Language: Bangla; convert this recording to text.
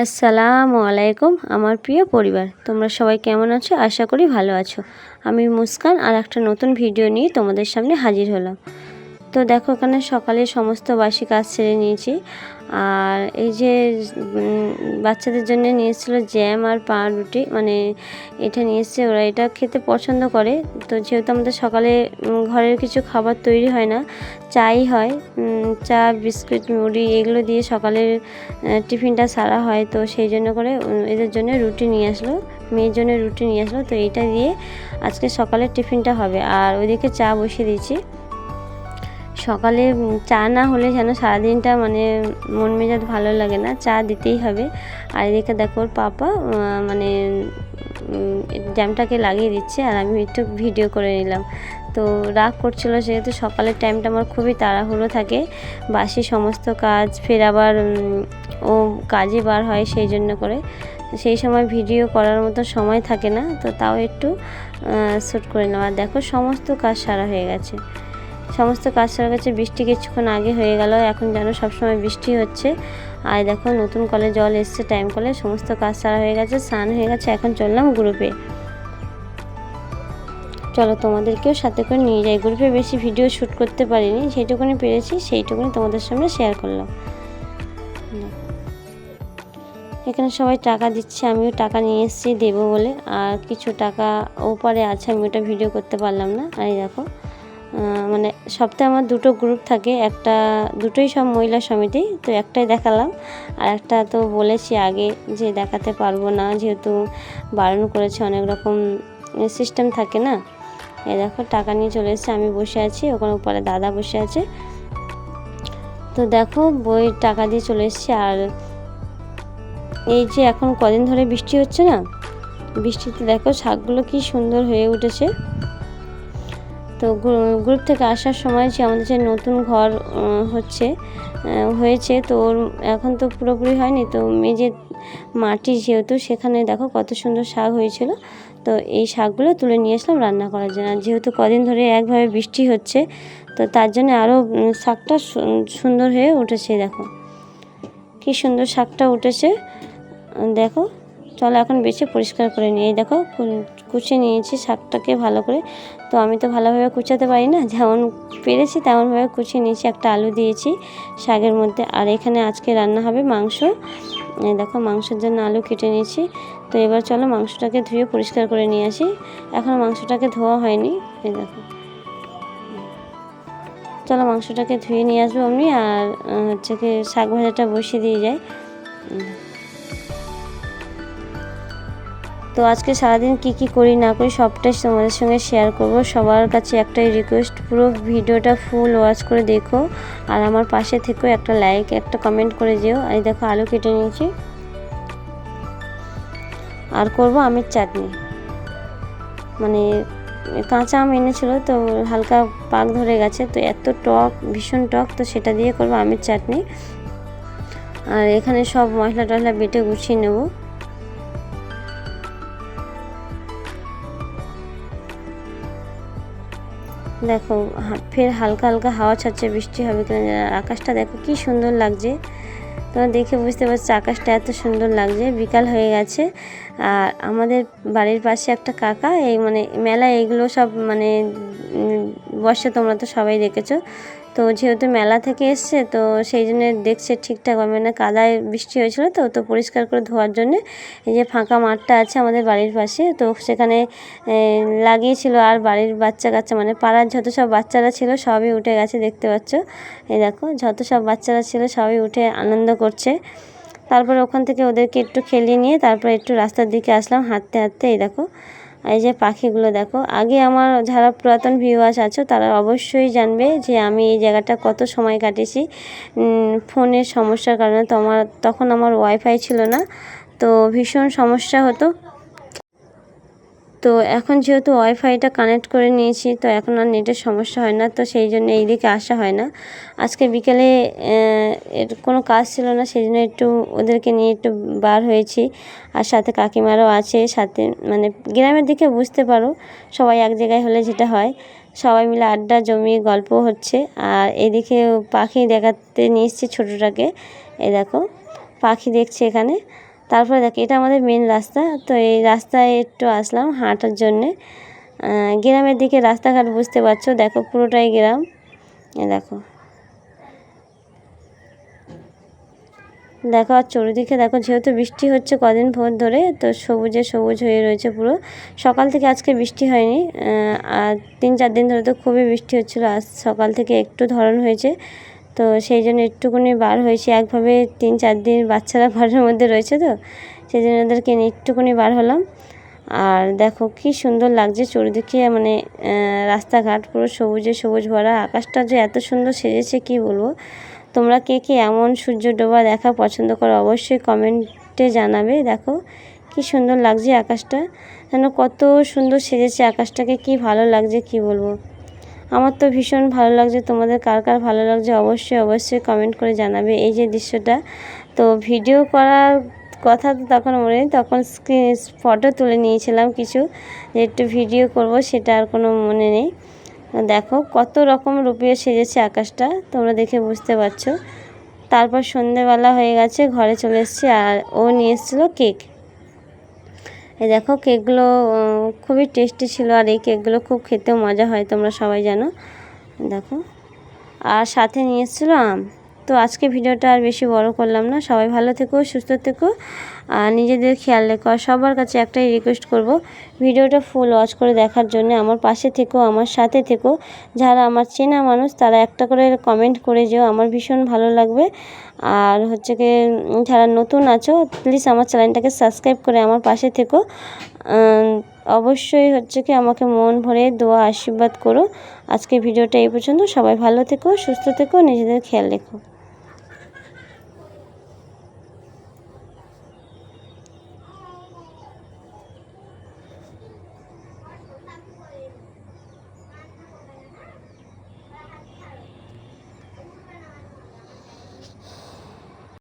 আসসালামু আলাইকুম, আমার প্রিয় পরিবার। তোমরা সবাই কেমন আছো? আশা করি ভালো আছো। আমি মুস্কান আর একটা নতুন ভিডিও নিয়ে তোমাদের সামনে হাজির হলাম। তো দেখো এখানে সকালে সমস্ত বাসি কাজ ছেড়ে নিয়েছি। আর এই যে বাচ্চাদের জন্য নিয়েছিল জ্যাম আর পা রুটি। মানে এটা নিয়ে এসছে ওরা। এটা খেতে পছন্দ করে। তো যেহেতু আমাদের সকালে ঘরের কিছু খাবার তৈরি হয় না, চাই হয় চা, বিস্কুট, মুড়ি এগুলো দিয়ে সকালের টিফিনটা সারা হয়। তো সেই জন্য করে এদের জন্য রুটি নিয়ে আসলো, মেয়ের জন্য রুটি নিয়ে আসলো। তো এটা দিয়ে আজকে সকালের টিফিনটা হবে। আর ওইদিকে চা বসিয়ে দিয়েছি। সকালে চা না হলে যেন সারাদিনটা মানে মন মেজাজ ভালো লাগে না, চা দিতেই হবে। আর এদিকে দেখো ওর পাপা মানে জ্যামটাকে লাগিয়ে দিচ্ছে আর আমি একটু ভিডিও করে নিলাম। তো রাগ করছিল সেহেতু সকালের টাইমটা আমার খুবই তাড়াহুড়ো থাকে, বাসি সমস্ত কাজ, ফের আবার ও কাজে বার হয় সেই জন্য করে। সেই সময় ভিডিও করার মতো সময় থাকে না, তো তাও একটু শ্যুট করে নেওয়া দেখো সমস্ত কাজ সারা হয়ে গেছে। সমস্ত কাজ সারা গেছে, বৃষ্টি কিছুক্ষণ আগে হয়ে গেল, এখন যেন সবসময় বৃষ্টি হচ্ছে। আর দেখো, নতুন কলে জল এসছে টাইম কলে, সমস্ত কাজ সারা হয়ে গেছে, স্নান হয়ে গেছে, এখন চললাম গ্রুপে চলো তোমাদেরকেও সাথে করে নিয়ে যাই গ্রুপে বেশি ভিডিও শ্যুট করতে পারিনি সেইটুকুনি পেরেছি সেইটুকুনি তোমাদের সামনে শেয়ার করলাম। এখানে সবাই টাকা দিচ্ছে, আমিও টাকা নিয়ে এসেছি দেবো বলে, আর কিছু টাকা ওপারে আছে আমি ওটা ভিডিও করতে পারলাম না। আর দেখো মানে সপ্তাহে আমার দুটো গ্রুপ থাকে। একটা দুটোই সব মহিলা সমিতি, তো একটাই দেখালাম। আর একটা তো বলেছি আগে যে দেখাতে পারব না, যেহেতু বারণ করেছে, অনেক রকম সিস্টেম থাকে না। এ দেখো, টাকা নিয়ে চলে এসেছে, আমি বসে আছি, ওখানে উপরে দাদা বসে আছে। তো দেখো, বই টাকা দিয়ে চলে এসছে। আর এই যে এখন কদিন ধরে বৃষ্টি হচ্ছে না? বৃষ্টিতে দেখো, শাকগুলো কি সুন্দর হয়ে উঠেছে। তো গ্রুপ থেকে আসার সময় যে আমাদের যে নতুন ঘর হচ্ছে হয়েছে, তো ওর এখন তো পুরোপুরি হয়নি। তো মেঝে মাটি যেহেতু সেখানে দেখো কত সুন্দর শাক হয়েছিল, তো এই শাকগুলো তুলে নিয়ে আসলাম রান্না করার জন্য। যেহেতু কদিন ধরে একভাবে বৃষ্টি হচ্ছে, তো তার জন্য আরও শাকটা সুন্দর হয়ে উঠেছে, দেখো। কি সুন্দর শাকটা উঠেছে, দেখো। চলো এখন বেছে পরিষ্কার করে নিয়ে দেখো কুচিয়ে নিয়েছি শাকটাকে ভালো করে। তো আমি তো ভালোভাবে কুচাতে পারি না, যেমন পেরেছি তেমনভাবে কুচিয়ে নিয়েছি। একটা আলু দিয়েছি শাকের মধ্যে। আর এখানে আজকে রান্না হবে মাংস। এই দেখো, মাংসের জন্য আলু কেটে নিয়েছি। তো এবার চলো মাংসটাকে ধুয়ে পরিষ্কার করে নিয়ে আসি। এখন মাংসটাকে ধোয়া হয়নি। এই দেখো। চলো মাংসটাকে ধুয়ে নিয়ে আসব আমি। আর হচ্ছে কি শাক ভাজাটা বসিয়ে দিয়ে যাই। তো আজকে সারাদিন কি কি করি না করি সবটাই তোমাদের সঙ্গে শেয়ার করব। সবার কাছে একটাই রিকোয়েস্ট পুরো ভিডিওটা ফুল ওয়াচ করে দেখো। আর আমার পাশে থেকেও একটা লাইক একটা কমেন্ট করে যেও। এই দেখো আলু কেটে নিয়েছি। আর করব আমের চাটনি। মানে কাঁচা আম এনেছিল তো হালকা পাক ধরে গেছে, তো এত টক, ভীষণ টক, তো সেটা দিয়ে করব আমের চাটনি। আর এখানে সব মশলা টশলা বেটে গুছিয়ে নেব। দেখো ফের হালকা হালকা হাওয়া ছাড়ছে, বৃষ্টি হবে কিনা আকাশটা দেখো কি সুন্দর লাগছে। তোমরা দেখে বুঝতে পারছ আকাশটা এত সুন্দর লাগছে, বিকাল হয়ে গেছে। আর আমাদের বাড়ির পাশে একটা কাকা, এই মানে মেলা এগুলো সব মানে বসে তোমরা তো সবাই দেখেছ। তো যেহেতু মেলা থেকে এসছে, তো সেই জন্য দেখছে ঠিকঠাক হবে না কাদায় বৃষ্টি হয়েছিল তো তো পরিষ্কার করে ধোয়ার জন্যে এই যে ফাঁকা মাঠটা আছে আমাদের বাড়ির পাশে, তো সেখানে লাগিয়েছিল আর বাড়ির বাচ্চা কাচ্চা মানে পাড়ার যত সব বাচ্চারা ছিল সবই উঠে গেছে, দেখতে পাচ্ছ। এই দেখো, যত সব বাচ্চারা ছিল সবই উঠে আনন্দ করছে। তারপর ওখান থেকে ওদেরকে একটু খেলিয়ে নিয়ে তারপর একটু রাস্তার দিকে আসলাম, হাঁটতে হাঁটতে, এই দেখো। এই যে পাখিগুলো দেখো, আগে আমার যারা পুরাতন ভিউয়ার্স আছো, তারা অবশ্যই জানবে যে আমি এই জায়গাটা কত সময় কাটিয়েছি। ফোনের সমস্যার কারণে তো আমার তখন আমার ওয়াইফাই ছিল না, তো ভীষণ সমস্যা হতো। তো এখন যেহেতু ওয়াইফাইটা কানেক্ট করে নিয়েছি, তো এখন আর নেটের সমস্যা হয় না, তো সেই জন্য এই দিকে আসা হয় না। আজকে বিকেলে এর কোনো কাজ ছিল না, সেই জন্য একটু ওদেরকে নিয়ে একটু বার হয়েছি। আর সাথে কাকিমারও আছে, সাথে মানে গ্রামের দিকে বুঝতে পারো, সবাই এক জায়গায় হলে যেটা হয়। সবাই মিলে আড্ডা জমিয়ে গল্প হচ্ছে। আর এদিকে পাখি দেখাতে নিয়ে এসছি ছোটোটাকে এ দেখো, পাখি দেখছে এখানে। তারপরে দেখ, এটা আমাদের মেন রাস্তা। তো এই রাস্তায় একটু আসলাম হাঁটার জন্যে। গ্রামের দিকে রাস্তাঘাট বুঝতে পারছ? দেখো, পুরোটাই গ্রাম। দেখো। দেখো, আর চারিদিকে দেখো, যেহেতু বৃষ্টি হচ্ছে কদিন ভোর ধরে, তো সবুজে সবুজ হয়ে রয়েছে পুরো। সকাল থেকে আজকে বৃষ্টি হয়নি। আর তিন চার দিন ধরে তো খুবই বৃষ্টি হচ্ছিল। আজ সকাল থেকে একটু ধরন হয়েছে। তো সেই জন্য একটুখানি বার হয়েছি। একভাবে তিন চার দিন বাচ্চারা ঘরের মধ্যে রয়েছে তো, সেই জন্য ওদেরকে নিয়ে একটুখানি বার হলাম। আর দেখো কি সুন্দর লাগছে চারিদিকে মানে রাস্তাঘাট পুরো সবুজে সবুজ ভরা, আকাশটা যে এত সুন্দর সেজেছে কি বলব? তোমরা কে কে এমন সূর্য ডোবা দেখা পছন্দ করো অবশ্যই কমেন্টে জানাবে। দেখো কি সুন্দর লাগছে আকাশটা, যেন কত সুন্দর সেজেছে আকাশটাকে, কি ভালো লাগছে কি বলব? আমার তো ভীষণ ভালো লাগছে। তোমাদের কার কার ভালো লাগছে অবশ্যই অবশ্যই কমেন্ট করে জানাবে। এই যে দৃশ্যটা, তো ভিডিও করার কথা তো তখন মনে তখন স্ক্রিন ফটো তুলে নিয়েছিলাম কিছু, যে একটু ভিডিও করব সেটা আর কোনো মনে নেই। দেখো কত রকম রূপীয় সেজেছে আকাশটা, তোমরা দেখে বুঝতে পারছ। তারপর সন্ধেবেলা হয়ে গেছে, ঘরে চলে এসেছি আর ও নিয়ে এসেছিল কেক এই দেখো কেকগুলো খুবই টেস্টি ছিল আর এই কেকগুলো খুব খেতেও মজা হয়, তোমরা সবাই জানো। দেখো। আর সাথে নিয়ে এসেছিল আম। তো আজকে ভিডিওটা আর বেশি বড় করলাম না। সবাই ভালো থেকো, সুস্থ থেকো, আর নিজেদের খেয়াল রেখো। আর সবার কাছে একটাই রিকোয়েস্ট করব, ভিডিওটা ফুল ওয়াচ করে দেখার জন্য আমার পাশে থেকো, আমার সাথে থেকো। যারা আমার চেনা মানুষ, তারা একটা করে কমেন্ট করে যেও, আমার ভীষণ ভালো লাগবে। আর হচ্ছে কি, যারা নতুন আছো প্লিজ আমার চ্যানেলটাকে সাবস্ক্রাইব করে আমার পাশে থেকো। অবশ্যই হচ্ছে কি, আমাকে মন ভরে দোয়া, আশীর্বাদ করো। আজকে ভিডিওটা এই পর্যন্ত। সবাই ভালো থেকো, সুস্থ থেকো, নিজেদের খেয়াল রেখো।